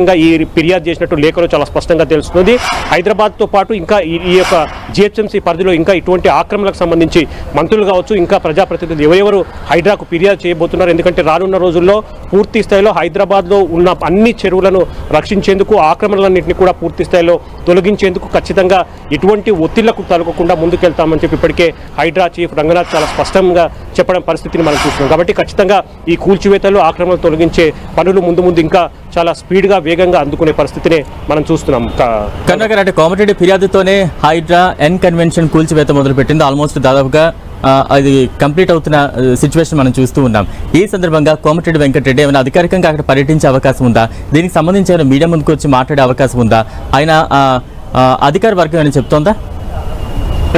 ఈ ఫిర్యాదు చేసినట్టు లేఖలో చాలా స్పష్టంగా తెలుస్తుంది. హైదరాబాద్తో పాటు ఇంకా ఈ ఈ యొక్క జిహెచ్ఎంసీ పరిధిలో ఇంకా ఇటువంటి ఆక్రమణలకు సంబంధించి మంత్రులు కావచ్చు ఇంకా ప్రజాప్రతినిధులు ఎవరెవరు హైడ్రాకు ఫిర్యాదు చేయబోతున్నారు. ఎందుకంటే రానున్న రోజుల్లో పూర్తి స్థాయిలో హైదరాబాద్లో ఉన్న అన్ని చెరువులను రక్షించేందుకు ఆక్రమణలన్నింటినీ కూడా పూర్తి స్థాయిలో తొలగించేందుకు ఖచ్చితంగా ఎటువంటి ఒత్తిళ్ళకు తలగకుండా ముందుకెళ్తామని చెప్పి ఇప్పటికే హైడ్రా చీఫ్ రంగనాథ్ చాలా స్పష్టంగా చెప్పడం పరిస్థితిని మనం చూస్తున్నాం. కాబట్టి ఖచ్చితంగా ఈ కూల్చివేతలు ఆక్రమణలు తొలగించే పనులు ముందు ముందు ఇంకా చాలా స్పీడ్గా వేగంగా అందుకునే పరిస్థితిని మనం చూస్తున్నాం. కనుక అంటే కాంపిటేటివ్ ఫిర్యాదుతోనే హైడ్రా ఎన్ కన్వెన్షన్ కూల్చివేత మొదలుపెట్టింది. ఆల్మోస్ట్ దాదాపుగా అది కంప్లీట్ అవుతున్న సిచ్యువేషన్ మనం చూస్తూ ఉన్నాం. ఈ సందర్భంగా కోమటిరెడ్డి వెంకటరెడ్డి ఏమైనా అధికారికంగా అక్కడ పర్యటించే అవకాశం ఉందా? దీనికి సంబంధించి ఏమైనా మీడియా ముందుకు వచ్చి మాట్లాడే అవకాశం ఉందా? ఆయన అధికార వర్గం అని చెప్తోందా?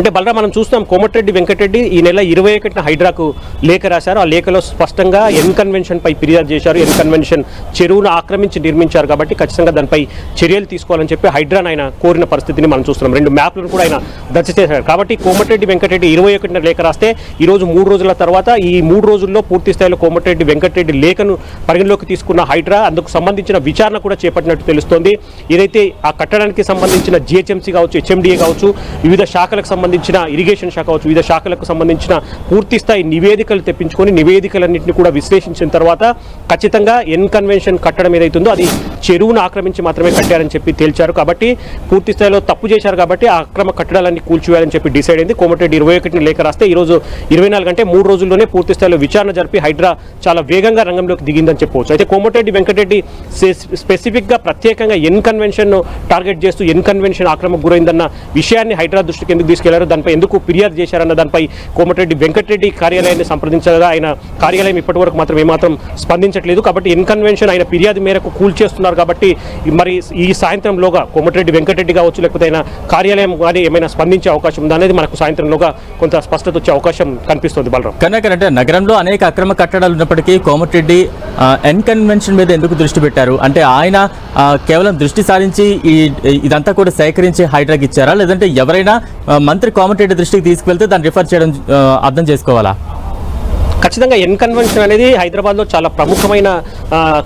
అంటే బలరా మనం చూస్తున్నాం కోమటిరెడ్డి వెంకటరెడ్డి ఈ నెల ఇరవై ఒకటిన హైడ్రాకు లేఖ రాశారు. ఆ లేఖలో స్పష్టంగా ఎన్ కన్వెన్షన్ పై ఫిర్యాదు చేశారు. ఎన్ కన్వెన్షన్ చెరువును ఆక్రమించి నిర్మించారు కాబట్టి ఖచ్చితంగా దానిపై చర్యలు తీసుకోవాలని చెప్పి హైడ్రాన్ ఆయన కోరిన పరిస్థితిని మనం చూస్తున్నాం. రెండు మ్యాప్లను కూడా ఆయన దర్శ చేశారు. కాబట్టి కోమటిరెడ్డి వెంకటరెడ్డి ఇరవై ఒకటిన లేఖ రాస్తే ఈరోజు మూడు రోజుల తర్వాత ఈ మూడు రోజుల్లో పూర్తి స్థాయిలో కోమటిరెడ్డి వెంకటరెడ్డి లేఖను పరిగణలోకి తీసుకున్న హైడ్రా అందుకు సంబంధించిన విచారణ కూడా చేపట్టినట్టు తెలుస్తోంది. ఏదైతే ఆ కట్టడానికి సంబంధించిన జిహెచ్ఎంసీ కావచ్చు హెచ్ఎండిఏ కావచ్చు వివిధ శాఖలకు సంబంధించిన ఇరిగేషన్ శాఖ కావచ్చు వివిధ శాఖలకు సంబంధించిన పూర్తి స్థాయి నివేదికలు తెప్పించుకొని నివేదికలన్నింటినీ కూడా విశ్లేషించిన తర్వాత ఖచ్చితంగా ఎన్ కన్వెన్షన్ కట్టడం ఏదైతుందో అది చెరువును ఆక్రమించి మాత్రమే కట్టారని చెప్పి తేల్చారు. కాబట్టి పూర్తి స్థాయిలో తప్పు చేశారు కాబట్టి ఆ అక్రమ కట్టడాలన్నీ కూల్చివేయాలని చెప్పి డిసైడ్ అయింది. కోమటిరెడ్డి ఇరవై ఒకటిని లేఖ రాస్తే ఈ రోజు ఇరవై నాలుగు గంటే మూడు రోజుల్లోనే పూర్తి స్థాయిలో విచారణ జరిపి హైడ్రా చాలా వేగంగా రంగంలోకి దిగిందని చెప్పవచ్చు. అయితే కోమటిరెడ్డి వెంకటరెడ్డి స్పెసిఫిక్గా ప్రత్యేకంగా ఎన్ కన్వెన్షన్ టార్గెట్ చేస్తూ ఎన్ కన్వెన్షన్ ఆక్రమకు గురైందన్న విషయాన్ని హైడ్రా దృష్టికి ఎందుకు తీసుకెళ్ళారు? దానిపై ఎందుకు ఫిర్యాదు చేశారన్న దానిపై కోమటిరెడ్డి వెంకటరెడ్డి కార్యాలయాన్ని సంప్రదించగా ఆయన కార్యాలయం ఇప్పటి వరకు మాత్రం ఏమాత్రం స్పందించట్లేదు. కాబట్టి ఇన్కన్వెన్షన్ ఆయన ఫిర్యాదు మేరకు కూల్చేస్తున్నారు కాబట్టి మరి ఈ సాయంత్రంలోగా కోమటిరెడ్డి వెంకటరెడ్డి కావచ్చు లేకపోతే ఆయన కార్యాలయం కానీ ఏమైనా స్పందించే అవకాశం ఉందా అనేది మనకు సాయంత్రంలోగా కొంత స్పష్టత వచ్చే అవకాశం కనిపిస్తుంది బలరాం. కర్ణాకర్ అంటే నగరంలో అనేక అక్రమ కట్టడాలు ఉన్నప్పటికీ కోమటిరెడ్డి ఎన్కన్వెన్షన్ ఎన్ కన్వెన్షన్ మీద ఎందుకు దృష్టి పెట్టారు? అంటే ఆయన కేవలం దృష్టి సారించి ఈ ఇదంతా కూడా సేకరించి హైడ్రాకి ఇచ్చారా? లేదంటే ఎవరైనా మంత్రి మంత్రి కామెంటేటర్ దృష్టికి తీసుకువెళ్తే దాన్ని రిఫర్ చేయడం అర్థం చేసుకోవాలా? ఖచ్చితంగా ఎన్ కన్వెన్షన్ అనేది హైదరాబాద్లో చాలా ప్రముఖమైన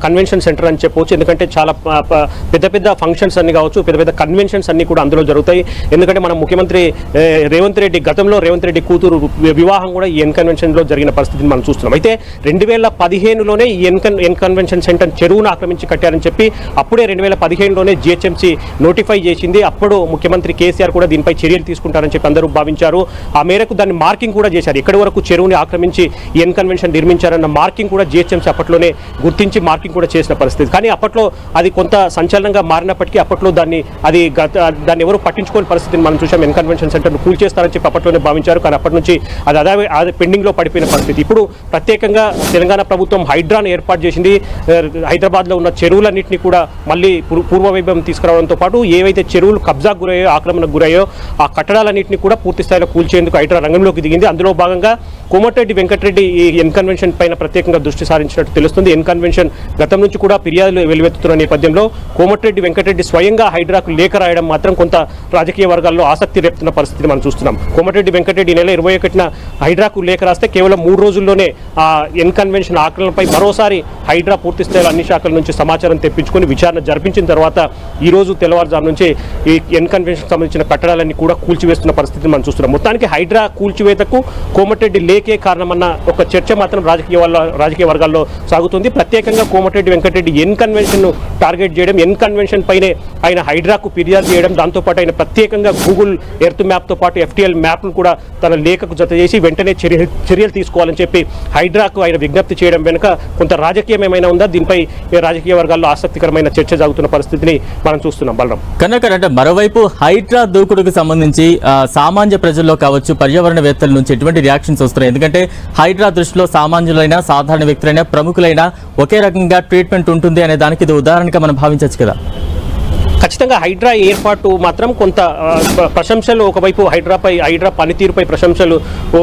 కన్వెన్షన్ సెంటర్ అని చెప్పవచ్చు ఎందుకంటే చాలా పెద్ద పెద్ద ఫంక్షన్స్ అన్ని కావచ్చు పెద్ద పెద్ద కన్వెన్షన్స్ అన్ని కూడా అందులో జరుగుతాయి. ఎందుకంటే మన ముఖ్యమంత్రి రేవంత్ రెడ్డి గతంలో రేవంత్ రెడ్డి కూతురు వివాహం కూడా ఈ ఎన్ కన్వెన్షన్లో జరిగిన పరిస్థితిని మనం చూస్తున్నాం. అయితే రెండు వేల పదిహేనులోనే ఈ ఎన్ ఎన్ కన్వెన్షన్ సెంటర్ చెరువును ఆక్రమించి కట్టారని చెప్పి అప్పుడే రెండు వేల పదిహేనులోనే జిహెచ్ఎంసీ నోటిఫై చేసింది. అప్పుడు ముఖ్యమంత్రి కేసీఆర్ కూడా దీనిపై చర్యలు తీసుకుంటారని చెప్పి అందరూ భావించారు. ఆ మేరకు దాన్ని మార్కింగ్ కూడా చేశారు. ఎక్కడి వరకు చెరువుని ఆక్రమించి జెన్ కన్వెన్షన్ నిర్మించారన్న మార్కింగ్ కూడా జిహెచ్ఎంసీ అప్పట్లోనే గుర్తించి మార్కింగ్ కూడా చేసిన పరిస్థితి. కానీ అప్పట్లో అది కొంత సంచలనంగా మారినప్పటికీ అప్పట్లో దాన్ని అది గత దాన్ని ఎవరు పట్టించుకోని పరిస్థితిని మనం చూసాం. ఎన్ కన్వెన్షన్ సెంటర్ను కూల్చేస్తారని చెప్పి అప్పట్లోనే భావించారు. కానీ అప్పటి నుంచి అది అదే అది పెండింగ్లో పడిపోయిన పరిస్థితి. ఇప్పుడు ప్రత్యేకంగా తెలంగాణ ప్రభుత్వం హైడ్రాను ఏర్పాటు చేసింది. హైదరాబాద్లో ఉన్న చెరువులన్నింటినీ కూడా మళ్ళీ పూర్- పూర్వ వైభవం తీసుకురావడంతో పాటు ఏవైతే చెరువులు కబ్జాకు గురయ్యో ఆక్రమణకు గురయ్యో ఆ కట్టడాలన్నింటినీ కూడా పూర్తి స్థాయిలో కూల్చేందుకు హైడ్రా రంగంలోకి దిగింది. అందులో భాగంగా కోమటిరెడ్డి వెంకటరెడ్డి ఈ ఎన్ కన్వెన్షన్ పైన ప్రత్యేకంగా దృష్టి సారించినట్టు తెలుస్తుంది. ఎన్ కన్వెన్షన్ గతం నుంచి కూడా ఫిర్యాదులు వెలువెత్తుతున్న నేపథ్యంలో కోమటిరెడ్డి వెంకటరెడ్డి స్వయంగా హైడ్రాకు లేఖ రాయడం మాత్రం కొంత రాజకీయ వర్గాల్లో ఆసక్తి రేపుతున్న పరిస్థితిని మనం చూస్తున్నాం. కోమటిరెడ్డి వెంకటరెడ్డి నెల ఇరవై ఒకటిన హైడ్రాకు లేఖ రాస్తే కేవలం మూడు రోజుల్లోనే ఆ ఎన్ కన్వెన్షన్ మరోసారి హైడ్రా పూర్తి స్థాయిలో అన్ని శాఖల నుంచి సమాచారం తెప్పించుకొని విచారణ జరిపించిన తర్వాత ఈ రోజు తెల్లవారుజాము నుంచి ఈ ఎన్ కన్వెన్షన్ సంబంధించిన కట్టడాలన్నీ కూడా కూల్చివేస్తున్న పరిస్థితిని మనం చూస్తున్నాం. మొత్తానికి హైడ్రా కూల్చివేతకు కోమటిరెడ్డి లేకే కారణమన్న ఒక చర్చ మాత్రం రాజకీయ వల్ల రాజకీయ వర్గాల్లో సాగుతుంది. ప్రత్యేకంగా కోమటిరెడ్డి వెంకటరెడ్డి ఎన్ కన్వెన్షన్ను టార్గెట్ చేయడం ఎన్ కన్వెన్షన్ పైనే ఆయన హైడ్రాకు ఫిర్యాదు చేయడం దాంతోపాటు ఆయన ప్రత్యేకంగా గూగుల్ ఎర్త్ మ్యాప్తో పాటు ఎఫ్టీఎల్ మ్యాప్ను కూడా తన లేఖకు జత చేసి వెంటనే చర్య చర్యలు తీసుకోవాలని చెప్పి హైడ్రాకు ఆయన విజ్ఞప్తి చేయడం వెనుక కొంత రాజకీయం ఏమైనా ఉందా? దీనిపై రాజకీయ వర్గాల్లో ఆసక్తికరమైన చర్చ జరుగుతున్న పరిస్థితిని మనం చూస్తున్నాం. బలరాం. కనుక అంటే మరోవైపు హైడ్రా దూకుడుకు సంబంధించి సామాన్య ప్రజల్లో కావచ్చు పర్యావరణవేత్తల నుంచి ఎటువంటి రియాక్షన్స్ వస్తున్నాయి? ఎందుకంటే హైడ్రా దృష్టిలో సామాన్యులైనా సాధారణ వ్యక్తులైనా ప్రముఖులైనా ఒకే రకంగా ట్రీట్మెంట్ ఉంటుంది అనే దానికి ఇది ఉదాహరణగా మనం భావించవచ్చు కదా. ఖచ్చితంగా హైడ్రా ఏర్పాటు మాత్రం కొంత ప్రశంసలు ఒకవైపు హైడ్రాపై హైడ్రా పనితీరుపై ప్రశంసలు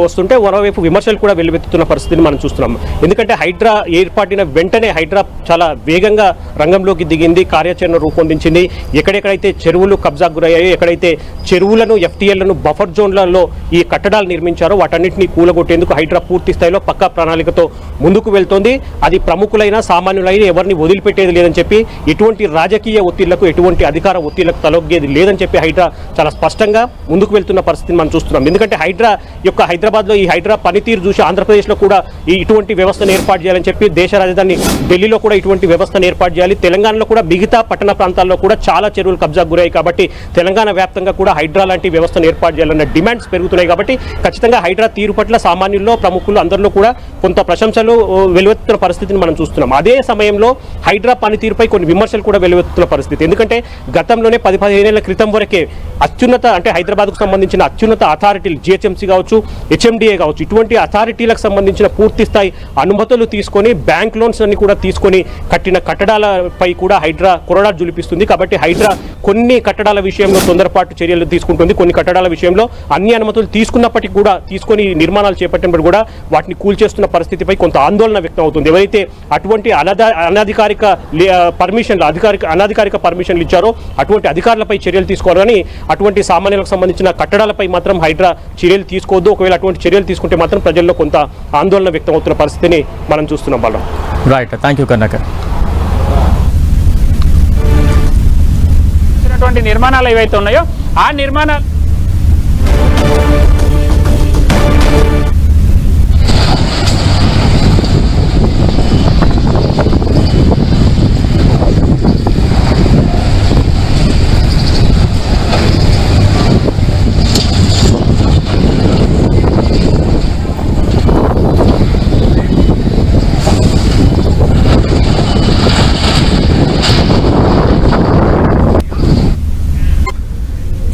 వస్తుంటే మరోవైపు విమర్శలు కూడా వెల్లువెత్తుతున్న పరిస్థితిని మనం చూస్తున్నాం. ఎందుకంటే హైడ్రా ఏర్పాటిన వెంటనే హైడ్రా చాలా వేగంగా రంగంలోకి దిగింది కార్యాచరణ రూపొందించింది. ఎక్కడెక్కడైతే చెరువులు కబ్జాకు గురయ్యాయో ఎక్కడైతే చెరువులను ఎఫ్టీఎల్లను బఫర్ జోన్లలో ఈ కట్టడాలు నిర్మించారో వాటన్నింటినీ కూలగొట్టేందుకు హైడ్రా పూర్తి స్థాయిలో పక్కా ప్రణాళికతో ముందుకు వెళ్తోంది. అది ప్రముఖులైన సామాన్యులైన ఎవరిని వదిలిపెట్టేది లేదని చెప్పి ఎటువంటి రాజకీయ ఒత్తిళ్ళకు ఎటువంటి అధికార ఒత్తిళ్ళకు తలొగ్గేది లేదని చెప్పి హైడ్రా చాలా స్పష్టంగా ముందుకు వెళ్తున్న పరిస్థితిని మనం చూస్తున్నాం. ఎందుకంటే హైడ్రా యొక్క హైదరాబాద్లో ఈ హైడ్రా పనితీరు చూసి ఆంధ్రప్రదేశ్లో కూడా ఈ ఇటువంటి వ్యవస్థను ఏర్పాటు చేయాలని చెప్పి దేశ రాజధాని ఢిల్లీలో కూడా ఇటువంటి వ్యవస్థను ఏర్పాటు చేయాలి. తెలంగాణలో కూడా మిగతా పట్టణ ప్రాంతాల్లో కూడా చాలా చెరువులు కబ్జాకు గురయ్యాయి కాబట్టి తెలంగాణ వ్యాప్తంగా కూడా హైడ్రా లాంటి వ్యవస్థను ఏర్పాటు చేయాలన్న డిమాండ్స్ పెరుగుతున్నాయి కాబట్టి ఖచ్చితంగా హైడ్రా తీరు పట్ల సామాన్యుల్లో ప్రముఖులు అందరిలో కూడా కొంత ప్రశంసలు ఓ, వెలువెత్తుతున్న పరిస్థితిని మనం చూస్తున్నాం. అదే సమయంలో హైడ్రా పనితీరుపై కొన్ని విమర్శలు కూడా వెలువెత్తుతున్న పరిస్థితి. ఎందుకంటే గతంలోనే పది పదిహేనేళ్ళ క్రితం వరకే అత్యున్నత అంటే హైదరాబాద్కు సంబంధించిన అత్యున్నత అథారిటీలు జిహెచ్ఎంసీ కావచ్చు హెచ్ఎండిఏ కావచ్చు ఇటువంటి అథారిటీలకు సంబంధించిన పూర్తి స్థాయి అనుమతులు తీసుకొని బ్యాంక్ లోన్స్ అన్ని కూడా తీసుకొని కట్టిన కట్టడాలపై కూడా హైడ్రా కొరడా జులిపిస్తుంది. కాబట్టి హైడ్రా కొన్ని కట్టడాల విషయంలో తొందరపాటు చర్యలు తీసుకుంటుంది. కొన్ని కట్టడాల విషయంలో అన్ని అనుమతులు తీసుకున్నప్పటికీ కూడా తీసుకొని నిర్మాణాలు చేపట్టినప్పుడు కూడా వాటిని కూల్చేస్తున్న పరిస్థితిపై కొంత ఆందోళన వ్యక్తం అవుతుంది. ఎవరైతే అటువంటి అనధా అనధికారిక పర్మిషన్లు అధికారిక అనధికారిక పర్మిషన్లు ఇచ్చారో అటువంటి అధికారులపై చర్యలు తీసుకోవాలని అటువంటి సామాన్యులకు సంబంధించిన కట్టడాలపై మాత్రం హైడ్రా చర్యలు తీసుకోవద్దు. ఒకవేళ అటువంటి చర్యలు తీసుకుంటే మాత్రం ప్రజల్లో కొంత ఆందోళన వ్యక్తం అవుతున్న పరిస్థితిని మనం చూస్తున్నాం బలరాం. రైట్ థ్యాంక్ యూ చేసినటువంటి నిర్మాణాలు ఏవైతే ఉన్నాయో ఆ నిర్మాణాలు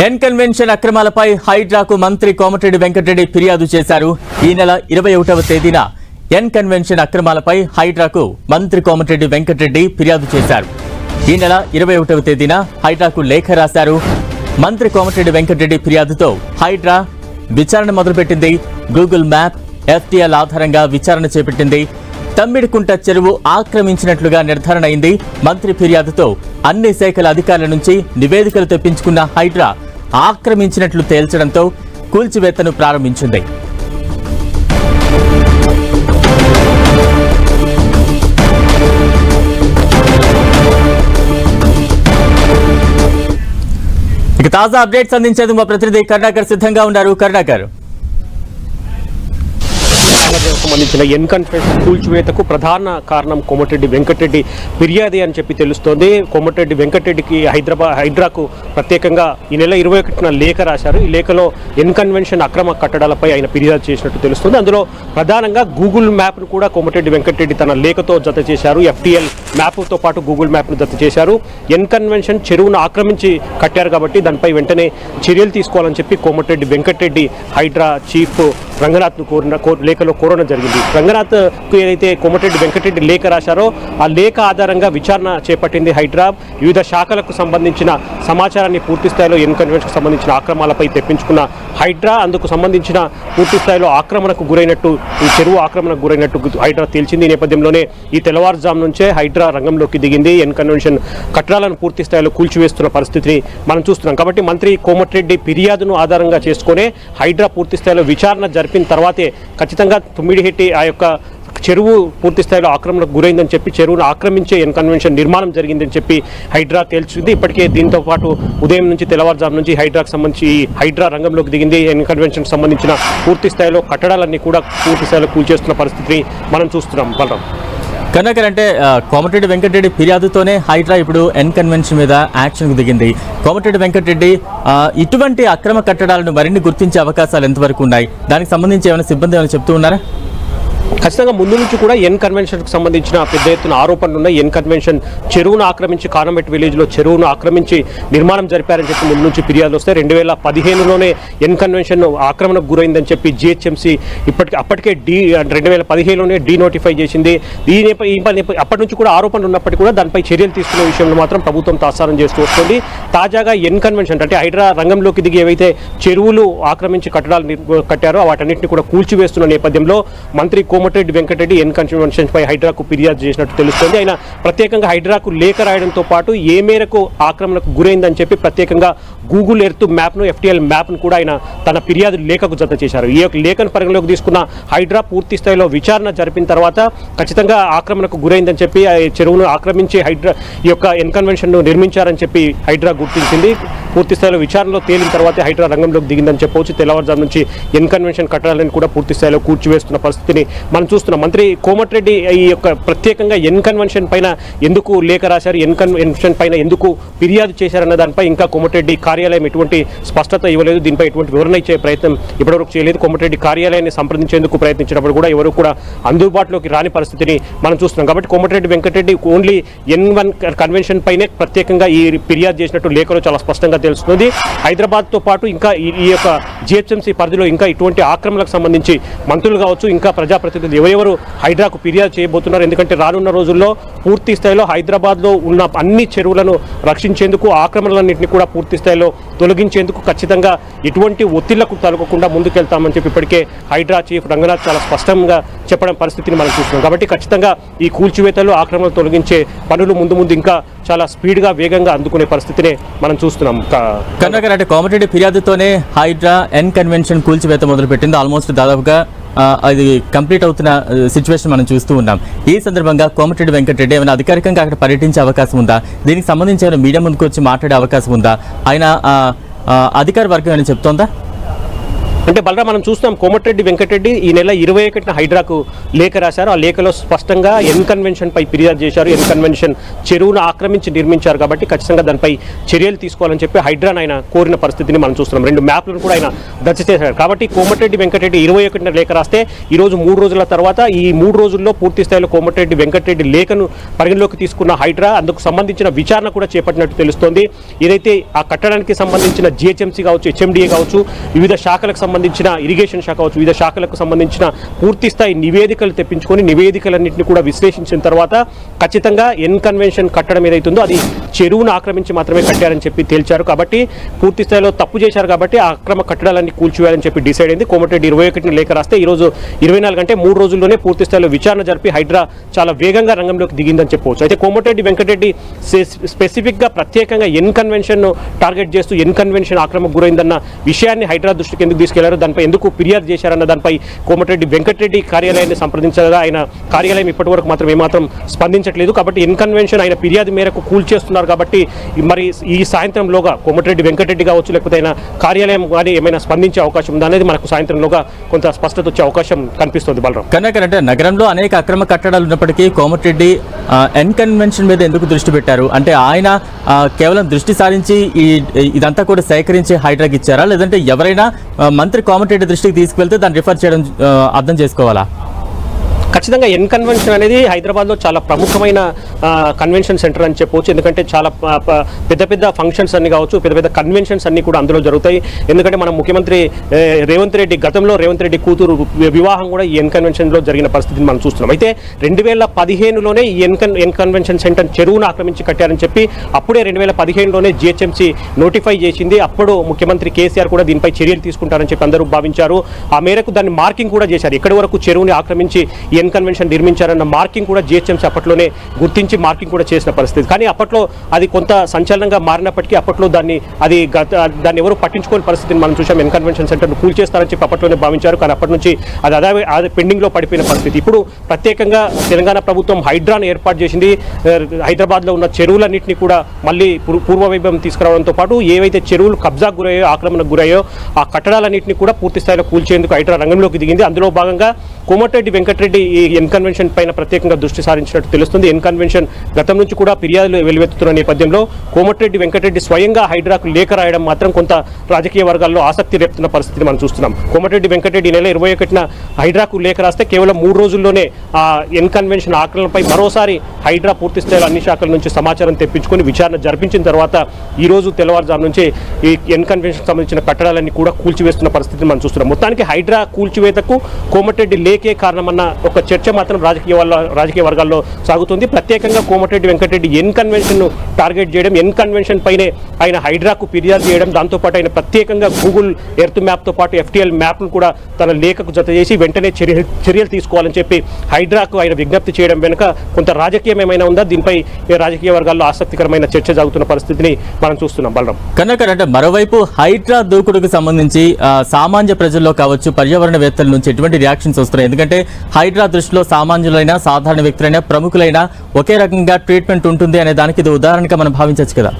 పెన్ కన్వెన్షన్ అక్రమాలపై హైడ్రాకు మంత్రి కోమటిరెడ్డి వెంకటరెడ్డి ఫిర్యాదు చేశారు. ఈ నెల ఇరవై ఒకటవ తేదీన ఎన్ కన్వెన్షన్ అక్రమాలపై హైడ్రాకు మంత్రి కోమటిరెడ్డి వెంకటరెడ్డి ఫిర్యాదు చేశారు. ఈ నెల ఇరవై ఒకటవ తేదీన హైడ్రాకు లేఖ రాశారు. మంత్రి కోమటిరెడ్డి వెంకటరెడ్డి ఫిర్యాదుతో హైడ్రా విచారణ మొదలుపెట్టింది. గూగుల్ మ్యాప్ ఎఫ్టీఎల్ ఆధారంగా విచారణ చేపట్టింది. తమ్మిడికుంట చెరువు ఆక్రమించినట్లుగా నిర్ధారణ అయింది. మంత్రి ఫిర్యాదుతో అన్ని శాఖల అధికారుల నుంచి నివేదికలు తెప్పించుకున్న హైడ్రా ఆక్రమించినట్లు తేల్చడంతో కూల్చివేతను ప్రారంభించింది. ఇక తాజా అప్డేట్స్ అందించేందుకు మా ప్రతినిధి కరుణాకర్ సిద్ధంగా ఉన్నారు. కరుణాకర్. తెలంగాణకు సంబంధించిన ఎన్కన్ఫరెన్స్ కూల్చివేతకు ప్రధాన కారణం కోమటిరెడ్డి వెంకటరెడ్డి ఫిర్యాది అని చెప్పి తెలుస్తోంది. కోమటిరెడ్డి వెంకటరెడ్డికి హైదరాబాద్ హైడ్రాకు ప్రత్యేకంగా ఈ నెల ఇరవై ఒకటిన లేఖ రాశారు. ఈ లేఖలో ఎన్కన్వెన్షన్ అక్రమ కట్టడాలపై ఆయన ఫిర్యాదు చేసినట్టు తెలుస్తుంది. అందులో ప్రధానంగా గూగుల్ మ్యాప్ను కూడా కోమటిరెడ్డి వెంకటరెడ్డి తన లేఖతో జత చేశారు. ఎఫ్టీఎల్ మ్యాప్తో పాటు గూగుల్ మ్యాప్ను జత చేశారు. ఎన్కన్వెన్షన్ చెరువును ఆక్రమించి కట్టారు కాబట్టి దానిపై వెంటనే చర్యలు తీసుకోవాలని చెప్పి కోమటిరెడ్డి వెంకటరెడ్డి హైడ్రా చీఫ్ రంగనాథ్ను కోరిన కోరి లేఖలో కోరడం జరిగింది. రంగనాథ్కు ఏదైతే కోమటిరెడ్డి వెంకటరెడ్డి లేఖ రాశారో ఆ లేఖ ఆధారంగా విచారణ చేపట్టింది హైడ్రా వివిధ శాఖలకు సంబంధించిన సమాచారాన్ని పూర్తి స్థాయిలో ఎన్కన్వెన్షన్కు సంబంధించిన ఆక్రమాలపై తెప్పించుకున్న హైడ్రా అందుకు సంబంధించిన పూర్తి స్థాయిలో ఆక్రమణకు గురైనట్టు ఈ చెరువు ఆక్రమణకు గురైనట్టు హైడ్రా తేల్చింది. ఈ నేపథ్యంలోనే ఈ తెల్లవారుజాము నుంచే హైడ్రా రంగంలోకి దిగింది. ఎన్ కన్వెన్షన్ కట్టడాలను పూర్తి స్థాయిలో కూల్చివేస్తున్న పరిస్థితిని మనం చూస్తున్నాం. కాబట్టి మంత్రి కోమటిరెడ్డి ఫిర్యాదును ఆధారంగా చేసుకునే హైడ్రా పూర్తి స్థాయిలో విచారణ జరిపిన తర్వాతే ఖచ్చితంగా తుమ్మిడిహెట్టి ఆ యొక్క చెరువు పూర్తి స్థాయిలో ఆక్రమణకు గురైందని చెప్పి చెరువును ఆక్రమించే ఎన్కన్వెన్షన్ నిర్మాణం జరిగిందని చెప్పి హైడ్రా తేల్చింది ఇప్పటికే దీంతో పాటు ఉదయం నుంచి తెల్లవారుజాము నుంచి హైడ్రాకు సంబంధించి హైడ్రా రంగంలోకి దిగింది. ఎన్కన్వెన్షన్ సంబంధించిన పూర్తి స్థాయిలో కట్టడాలన్నీ కూడా పూర్తి స్థాయిలో కూల్చేస్తున్న పరిస్థితిని మనం చూస్తున్నాం. బలరాం. కనుక అంటే కోమటిరెడ్డి వెంకటరెడ్డి ఫిర్యాదుతోనే హైడ్రా ఇప్పుడు ఎన్ కన్వెన్షన్ మీద యాక్షన్కు దిగింది. కోమటిరెడ్డి వెంకటరెడ్డి ఇటువంటి అక్రమ కట్టడాలను మరిన్ని గుర్తించే అవకాశాలు ఎంతవరకు ఉన్నాయి? దానికి సంబంధించి ఏమైనా సిబ్బంది ఏమైనా చెప్తూ ఉన్నారా? ఖచ్చితంగా ముందు నుంచి కూడా ఎన్ కన్వెన్షన్కు సంబంధించిన పెద్ద ఎత్తున ఆరోపణలు ఉన్నాయి. ఎన్ కన్వెన్షన్ చెరువును ఆక్రమించి కానమెట్ విలేజ్లో చెరువును ఆక్రమించి నిర్మాణం జరిపారని చెప్పి ముందు నుంచి ఫిర్యాదులు వస్తాయి. రెండు వేల పదిహేనులోనే ఎన్ కన్వెన్షన్ ఆక్రమణకు గురైందని చెప్పి జిహెచ్ఎంసీ ఇప్పటికి అప్పటికే డీ రెండు వేల పదిహేనులోనే డీ నోటిఫై చేసింది. ఈ నేప ఈ నేప- అప్పటి నుంచి కూడా ఆరోపణలు ఉన్నప్పటికీ కూడా దానిపై చర్యలు తీసుకునే విషయంలో మాత్రం ప్రభుత్వం తాసారం చేస్తూ వస్తుంది. తాజాగా ఎన్ కన్వెన్షన్ అంటే హైడ్రా రంగంలోకి దిగి ఏవైతే చెరువులు ఆక్రమించి కట్టడాలు కట్టారో వాటన్నింటిని కూడా కూల్చివేస్తున్న నేపథ్యంలో మంత్రి కో కోమటిరెడ్డి వెంకటరెడ్డి ఎన్ కన్వెన్షన్ పై హైడ్రాకు ఫిర్యాదు చేసినట్టు తెలుస్తోంది. ఆయన ప్రత్యేకంగా హైడ్రాకు లేఖ రాయడంతో పాటు ఏ మేరకు ఆక్రమణకు గురైందని చెప్పి ప్రత్యేకంగా గూగుల్ ఎర్త్ మ్యాప్ను ఎఫ్టీఎల్ మ్యాప్ను కూడా ఆయన తన ఫిర్యాదు లేఖకు జత చేశారు. ఈ యొక్క లేఖను పరిగణలోకి తీసుకున్న హైడ్రా పూర్తి స్థాయిలో విచారణ జరిపిన తర్వాత ఖచ్చితంగా ఆక్రమణకు గురైందని చెప్పి ఆ చెరువును ఆక్రమించి హైడ్రా ఈ యొక్క ఎన్కన్వెన్షన్ను నిర్మించారని చెప్పి హైడ్రా గుర్తించింది. పూర్తి స్థాయిలో విచారణలో తేలిన తర్వాత హైడ్రా రంగంలోకి దిగిందని చెప్పవచ్చు. తెల్లవారుజాము నుంచి ఎన్కన్వెన్షన్ కట్టాలని కూడా పూర్తి స్థాయిలో కూర్చివేస్తున్న పరిస్థితిని మనం చూస్తున్నాం. మంత్రి కోమటిరెడ్డి ఈ యొక్క ప్రత్యేకంగా ఎన్కన్వెన్షన్ పైన ఎందుకు లేఖ రాశారు? ఎన్కన్వెన్షన్ పైన ఎందుకు ఫిర్యాదు చేశారన్న దానిపై ఇంకా కోమటిరెడ్డి కార్యాలయం ఎటువంటి స్పష్టత ఇవ్వలేదు. దీనిపై ఎటువంటి వివరణ ఇచ్చే ప్రయత్నం ఇప్పటివరకు చేయలేదు. కోమటిరెడ్డి కార్యాలయాన్ని సంప్రదించేందుకు ప్రయత్నించినప్పుడు కూడా ఎవరు కూడా అందుబాటులోకి రాని పరిస్థితిని మనం చూస్తున్నాం. కాబట్టి Komatireddy Venkatreddy only N one convention పైనే ప్రత్యేకంగా ఈ ఫిర్యాదు చేసినట్టు లేఖలో చాలా స్పష్టంగా తెలుస్తుంది. హైదరాబాద్తో పాటు ఇంకా ఈ ఈ యొక్క జిహెచ్ఎంసీ పరిధిలో ఇంకా ఇటువంటి ఆక్రమణలకు సంబంధించి మంత్రులు కావచ్చు ఇంకా ప్రజాప్రతినిధులు ఎవరెవరు హైడ్రాకు ఫిర్యాదు చేయబోతున్నారు. ఎందుకంటే రానున్న రోజుల్లో పూర్తి స్థాయిలో హైదరాబాద్లో ఉన్న అన్ని చెరువులను రక్షించేందుకు ఆక్రమణలన్నింటినీ కూడా పూర్తి స్థాయిలో తొలగించేందుకు ఖచ్చితంగా ఎటువంటి ఒత్తిళ్ళకు తలగకుండా ముందుకెళ్తామని చెప్పి ఇప్పటికే హైడ్రా చీఫ్ రంగనాథ్ చాలా స్పష్టంగా చెప్పడం పరిస్థితిని మనం చూస్తున్నాం. కాబట్టి ఖచ్చితంగా ఈ కూల్చివేతలు ఆక్రమణలు తొలగించే పనులు ముందు ముందు ఇంకా చాలా స్పీడ్గా వేగంగా అందుకునే పరిస్థితిని మనం చూస్తున్నాం. కా- అంటే కోమటిరెడ్డి ఫిర్యాదుతోనే హైడ్రా ఎన్ కన్వెన్షన్ కూల్చివేత మొదలుపెట్టింది. ఆల్మోస్ట్ దాదాపుగా అది కంప్లీట్ అవుతున్న సిచ్యువేషన్ మనం చూస్తూ ఉన్నాం. ఈ సందర్భంగా కోమటిరెడ్డి వెంకటరెడ్డి ఏమైనా అధికారికంగా అక్కడ పర్యటించే అవకాశం ఉందా? దీనికి సంబంధించి ఏమైనా మీడియా ముందుకు వచ్చి మాట్లాడే అవకాశం ఉందా? ఆయన ఆ, అధికార వర్గం ఏమైనా చెప్తోందా? అంటే బలరా మనం చూస్తున్నాం కోమటిరెడ్డి వెంకటరెడ్డి ఈ నెల ఇరవై ఒకటిన హైడ్రాకు లేఖ రాశారు. ఆ లేఖలో స్పష్టంగా ఎన్కన్వెన్షన్ పై ఫిర్యాదు చేశారు. ఎన్ కన్వెన్షన్ చెరువును ఆక్రమించి నిర్మించారు కాబట్టి ఖచ్చితంగా దానిపై చర్యలు తీసుకోవాలని చెప్పి హైడ్రాను ఆయన కోరిన పరిస్థితిని మనం చూస్తున్నాం. రెండు మ్యాప్లను కూడా ఆయన దర్శ చేశారు. కాబట్టి కోమటిరెడ్డి వెంకటరెడ్డి ఇరవై ఒకటిన లేఖ రాస్తే ఈరోజు మూడు రోజుల తర్వాత ఈ మూడు రోజుల్లో పూర్తి స్థాయిలో కోమటిరెడ్డి వెంకటరెడ్డి లేఖను పరిగణలోకి తీసుకున్న హైడ్రా అందుకు సంబంధించిన విచారణ కూడా చేపట్టినట్టు తెలుస్తోంది. ఏదైతే ఆ కట్టడానికి సంబంధించిన జిహెచ్ఎంసీ కావచ్చు హెచ్ఎండిఏ కావచ్చు వివిధ శాఖలకు సంబంధించిన ఇరిగేషన్ శాఖ కావచ్చు వివిధ శాఖలకు సంబంధించిన పూర్తి స్థాయి నివేదికలు తెప్పించుకొని నివేదికలన్నింటినీ కూడా విశ్లేషించిన తర్వాత ఖచ్చితంగా ఎన్ కన్వెన్షన్ కట్టడం ఏదైతుందో అది చెరువును ఆక్రమించి మాత్రమే కట్టారని చెప్పి తేల్చారు. కాబట్టి పూర్తి స్థాయిలో తప్పు చేశారు కాబట్టి ఆ అక్రమ కట్టడాలన్నీ కూల్చివేయాలని చెప్పి డిసైడ్ అయింది. కోమటిరెడ్డి ఇరవై ఒకటిని లేఖ రాస్తే ఈ రోజు ఇరవై నాలుగు అంటే మూడు రోజుల్లోనే పూర్తి స్థాయిలో విచారణ జరిపి హైడ్రా చాలా వేగంగా రంగంలోకి దిగిందని చెప్పవచ్చు. అయితే కోమటిరెడ్డి వెంకటరెడ్డి స్పెసిఫిక్గా ప్రత్యేకంగా ఎన్ కన్వెన్షన్ టార్గెట్ చేస్తూ ఎన్ కన్వెన్షన్ ఆక్రమకు గురైందన్న విషయాన్ని హైడ్రా దృష్టికి ఎందుకు తీసుకెళ్ళారు. దానిపై ఎందుకు ఫిర్యాదు చేశారన్న దానిపై కోమటిరెడ్డి వెంకటరెడ్డి కార్యాలయాన్ని సంప్రదించగా ఆయన కార్యాలయం ఇప్పటివరకు మాత్రం ఏమాత్రం స్పందించట్లేదు. కాబట్టి ఇన్కన్వెన్షన్ ఆయన ఫిర్యాదు మేరకు కూల్చేస్తున్నారు కాబట్టి మరి ఈ సాయంత్రంలోగా కోమటిరెడ్డి వెంకటరెడ్డి కావచ్చు లేకపోతే ఆయన కార్యాలయం కానీ ఏమైనా స్పందించే అవకాశం ఉందా అనేది మనకు సాయంత్రంలోగా కొంత స్పష్టత వచ్చే అవకాశం కనిపిస్తుంది బలరాం. కనుక అంటే నగరంలో అనేక అక్రమ కట్టడాలు ఉన్నప్పటికీ కోమటిరెడ్డి ఎన్కన్వెన్షన్ కన్వెన్షన్ మీద ఎందుకు దృష్టి పెట్టారు? అంటే ఆయన కేవలం దృష్టి సారించి ఈ ఇదంతా కూడా సేకరించి హైడ్రాకి ఇచ్చారా? లేదంటే ఎవరైనా మంత్రి కోమటిరెడ్డి దృష్టికి తీసుకువెళ్తే దాన్ని రిఫర్ చేయడం అర్థం చేసుకోవాలా? ఖచ్చితంగా ఎన్ కన్వెన్షన్ అనేది హైదరాబాద్లో చాలా ప్రముఖమైన కన్వెన్షన్ సెంటర్ అని చెప్పవచ్చు ఎందుకంటే చాలా పెద్ద పెద్ద ఫంక్షన్స్ అన్ని కావచ్చు పెద్ద పెద్ద కన్వెన్షన్స్ అన్ని కూడా అందులో జరుగుతాయి. ఎందుకంటే మన ముఖ్యమంత్రి రేవంత్ రెడ్డి గతంలో రేవంత్ రెడ్డి కూతురు వివాహం కూడా ఈ ఎన్ కన్వెన్షన్లో జరిగిన పరిస్థితిని మనం చూస్తున్నాం. అయితే రెండు వేల పదిహేనులోనే ఈ ఎన్ కన్ ఎన్ కన్వెన్షన్ సెంటర్ చెరువును ఆక్రమించి కట్టారని చెప్పి అప్పుడే రెండు వేల పదిహేనులోనే జిహెచ్ఎంసీ నోటిఫై చేసింది. అప్పుడు ముఖ్యమంత్రి కేసీఆర్ కూడా దీనిపై చర్యలు తీసుకుంటారని చెప్పి అందరూ భావించారు. ఆ మేరకు దాన్ని మార్కింగ్ కూడా చేశారు. ఎక్కడి వరకు చెరువుని ఆక్రమించి ఈ ఎన్ కన్వెన్షన్ నిర్మించారన్న మార్కింగ్ కూడా జిహెచ్ఎంసీ అప్పట్లోనే గుర్తించి మార్కింగ్ కూడా చేసిన పరిస్థితి. కానీ అప్పట్లో అది కొంత సంచలనంగా మారినప్పటికీ అప్పట్లో దాన్ని అది గత దాన్ని ఎవరు పట్టించుకోని పరిస్థితిని మనం చూసాం. ఎన్ కన్వెన్షన్ సెంటర్ను కూల్చేస్తారని చెప్పి అప్పట్లోనే భావించారు. కానీ అప్పటి నుంచి అది అదే అది పెండింగ్లో పడిపోయిన పరిస్థితి. ఇప్పుడు ప్రత్యేకంగా తెలంగాణ ప్రభుత్వం హైడ్రాను ఏర్పాటు చేసింది. హైదరాబాద్లో ఉన్న చెరువులన్నింటినీ కూడా మళ్ళీ పూర్- పూర్వ వైభవం తీసుకురావడంతో పాటు ఏవైతే చెరువులు కబ్జాకు గురయ్యో ఆక్రమణకు గురయ్యో ఆ కట్టడాలన్నింటినీ కూడా పూర్తి స్థాయిలో కూల్చేందుకు హైడ్రా రంగంలోకి దిగింది. అందులో భాగంగా కోమటిరెడ్డి వెంకటరెడ్డి ఈ ఎన్ కన్వెన్షన్ పైన ప్రత్యేకంగా దృష్టి సారించినట్టు తెలుస్తుంది. ఎన్ కన్వెన్షన్ గతం నుంచి కూడా ఫిర్యాదులు వెలువెత్తుతున్న నేపథ్యంలో కోమటిరెడ్డి వెంకటరెడ్డి స్వయంగా హైడ్రాకు లేఖ రాయడం మాత్రం కొంత రాజకీయ వర్గాల్లో ఆసక్తి రేపుతున్న పరిస్థితిని మనం చూస్తున్నాం. కోమటిరెడ్డి వెంకటరెడ్డి నెల ఇరవై ఒకటిన హైడ్రాకు లేఖ రాస్తే కేవలం మూడు రోజుల్లోనే ఆ ఎన్ కన్వెన్షన్ మరోసారి హైడ్రా పూర్తి స్థాయిలో అన్ని శాఖల నుంచి సమాచారం తెప్పించుకొని విచారణ జరిపించిన తర్వాత ఈ రోజు తెల్లవారుజాము నుంచి ఈ ఎన్ కన్వెన్షన్ సంబంధించిన కట్టడాలన్నీ కూడా కూల్చివేస్తున్న పరిస్థితిని మనం చూస్తున్నాం. మొత్తానికి హైడ్రా కూల్చివేతకు కోమటిరెడ్డి లేకే కారణమన్న ఒక చర్చ మాత్రం రాజకీయ వాళ్ళ రాజకీయ వర్గాల్లో సాగుతుంది. ప్రత్యేకంగా కోమటిరెడ్డి వెంకటరెడ్డి ఎన్ కన్వెన్షన్ను టార్గెట్ చేయడం ఎన్ కన్వెన్షన్ పైనే ఆయన హైడ్రాకు ఫిర్యాదు చేయడం దాంతోపాటు ఆయన ప్రత్యేకంగా గూగుల్ ఎర్త్ మ్యాప్తో పాటు ఎఫ్టీఎల్ మ్యాప్ను కూడా తన లేఖకు జత చేసి వెంటనే చర్య చర్యలు తీసుకోవాలని చెప్పి హైడ్రాకు ఆయన విజ్ఞప్తి చేయడం వెనుక కొంత రాజకీయం ఏమైనా ఉందా? దీనిపై రాజకీయ వర్గాల్లో ఆసక్తికరమైన చర్చ జరుగుతున్న పరిస్థితిని మనం చూస్తున్నాం. బలరాం. కనుక అంటే మరోవైపు హైడ్రా దూకుడుకు సంబంధించి సామాన్య ప్రజల్లో కావచ్చు పర్యావరణవేత్తల నుంచి ఎటువంటి రియాక్షన్స్ వస్తున్నాయి? ఎందుకంటే హైడ్రా దృష్టిలో సామాన్యులైన సాధారణ వ్యక్తులైనా ప్రముఖులైనా ఒకే రకంగా ట్రీట్మెంట్ ఉంటుంది అనే దానికి ఇది ఉదాహరణగా మనం భావించవచ్చు కదా.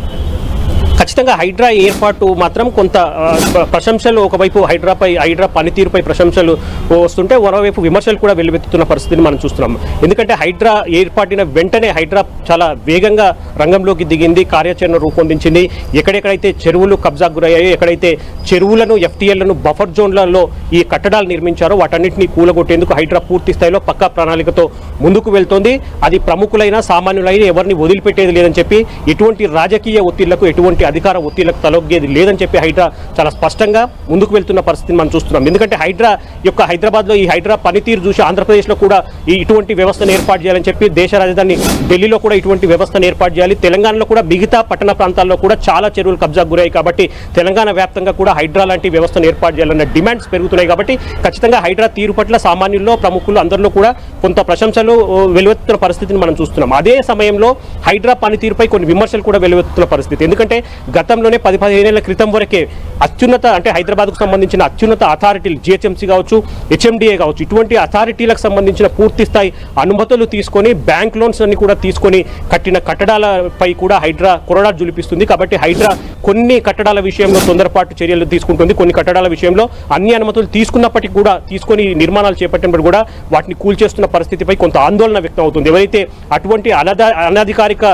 ఖచ్చితంగా హైడ్రా ఏర్పాటు మాత్రం కొంత ప్రశంసలు ఒకవైపు హైడ్రాపై హైడ్రా పనితీరుపై ప్రశంసలు వస్తుంటే మరోవైపు విమర్శలు కూడా వెల్లువెత్తుతున్న పరిస్థితిని మనం చూస్తున్నాం. ఎందుకంటే హైడ్రా ఏర్పాటిన వెంటనే హైడ్రా చాలా వేగంగా రంగంలోకి దిగింది కార్యాచరణ రూపొందించింది. ఎక్కడెక్కడైతే చెరువులు కబ్జా గురయ్యాయో ఎక్కడైతే చెరువులను ఎఫ్టీఎల్లను బఫర్ జోన్లలో ఈ కట్టడాలు నిర్మించారో వాటన్నిటిని కూలగొట్టేందుకు హైడ్రా పూర్తి స్థాయిలో పక్కా ప్రణాళికతో ముందుకు వెళ్తోంది. అది ప్రముఖులైన సామాన్యులైనా ఎవరిని వదిలిపెట్టేది లేదని చెప్పి ఎటువంటి రాజకీయ ఒత్తిళ్ళకు ఎటువంటి అధికార ఒత్తిళ్ళకు తలొగ్గేది లేదని చెప్పి హైడ్రా చాలా స్పష్టంగా ముందుకు వెళ్తున్న పరిస్థితిని మనం చూస్తున్నాం. ఎందుకంటే హైడ్రా యొక్క హైదరాబాద్లో ఈ హైడ్రా పనితీరు చూసి ఆంధ్రప్రదేశ్లో కూడా ఈ ఇటువంటి వ్యవస్థను ఏర్పాటు చేయాలని చెప్పి దేశ రాజధాని ఢిల్లీలో కూడా ఇటువంటి వ్యవస్థను ఏర్పాటు చేయాలి. తెలంగాణలో కూడా మిగతా పట్టణ ప్రాంతాల్లో కూడా చాలా చెరువులు కబ్జాకు గురయ్యాయి కాబట్టి తెలంగాణ వ్యాప్తంగా కూడా హైడ్రా లాంటి వ్యవస్థను ఏర్పాటు చేయాలన్న డిమాండ్స్ పెరుగుతున్నాయి కాబట్టి ఖచ్చితంగా హైడ్రా తీరు పట్ల సామాన్యుల్లో ప్రముఖులు అందరిలో కూడా కొంత ప్రశంసలు వెలువెత్తున్న పరిస్థితిని మనం చూస్తున్నాం. అదే సమయంలో హైడ్రా పనితీరుపై కొన్ని విమర్శలు కూడా వెలువెత్తున్న పరిస్థితి. ఎందుకంటే గతంలోనే పది పదిహేనేళ్ళ క్రితం వరకే అత్యున్నత అంటే హైదరాబాద్కు సంబంధించిన అత్యున్నత అథారిటీలు జిహెచ్ఎంసీ కావచ్చు హెచ్ఎండిఏ కావచ్చు ఇటువంటి అథారిటీలకు సంబంధించిన పూర్తి స్థాయి అనుమతులు తీసుకొని బ్యాంక్ లోన్స్ అన్ని కూడా తీసుకొని కట్టిన కట్టడాలపై కూడా హైడ్రా కొరడా జులిపిస్తుంది. కాబట్టి హైడ్రా కొన్ని కట్టడాల విషయంలో తొందరపాటు చర్యలు తీసుకుంటుంది. కొన్ని కట్టడాల విషయంలో అన్ని అనుమతులు తీసుకున్నప్పటికీ కూడా తీసుకొని నిర్మాణాలు చేపట్టినప్పుడు కూడా వాటిని కూల్చేస్తున్న పరిస్థితిపై కొంత ఆందోళన వ్యక్తం అవుతుంది. ఎవరైతే అటువంటి అనధ అనధికారిక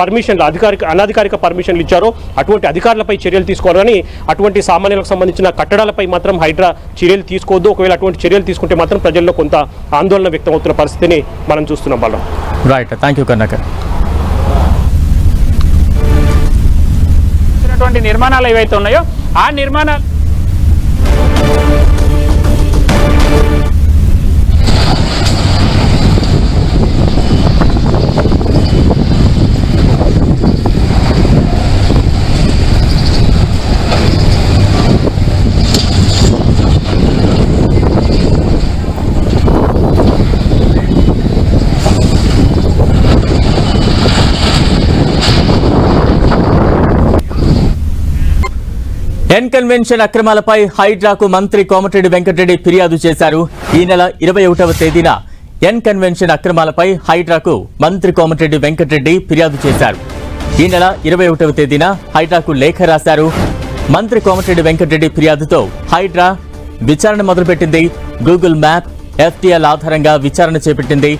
పర్మిషన్లు అధికారిక అనధికారిక పర్మిషన్లు ఇచ్చారు అటువంటి అధికారులపై చర్యలు తీసుకోవాలని అటువంటి సామాన్యులకు సంబంధించిన కట్టడాలపై మాత్రం హైడ్రా చర్యలు తీసుకోవద్దు. ఒకవేళ అటువంటి చర్యలు తీసుకుంటే మాత్రం ప్రజల్లో కొంత ఆందోళన వ్యక్తం అవుతున్న పరిస్థితిని మనం చూస్తున్నాం బలం రైట్ థ్యాంక్ యూ కర్ణాకర్ నిర్మాణాలు ఏవైతే ఉన్నాయో ఆ నిర్మాణాలు ఎన్ కన్వెన్షన్ అక్రమాలపై హైడ్రాకు మంత్రి కోమటిరెడ్డి వెంకటరెడ్డి ఫిర్యాదు చేశారు. ఈ నెల ఇరవై ఒకటవ తేదీన ఎన్ కన్వెన్షన్ అక్రమాలపై హైడ్రాకు మంత్రి కోమటిరెడ్డి వెంకటరెడ్డి ఫిర్యాదు చేశారు. ఈ నెల ఇరవై ఒకటవ తేదీన హైడ్రాకు లేఖ రాశారు. మంత్రి కోమటిరెడ్డి వెంకటరెడ్డి ఫిర్యాదుతో హైడ్రా విచారణ మొదలుపెట్టింది. గూగుల్ మ్యాప్ ఎఫ్టీఎల్ ఆధారంగా విచారణ చేపట్టింది.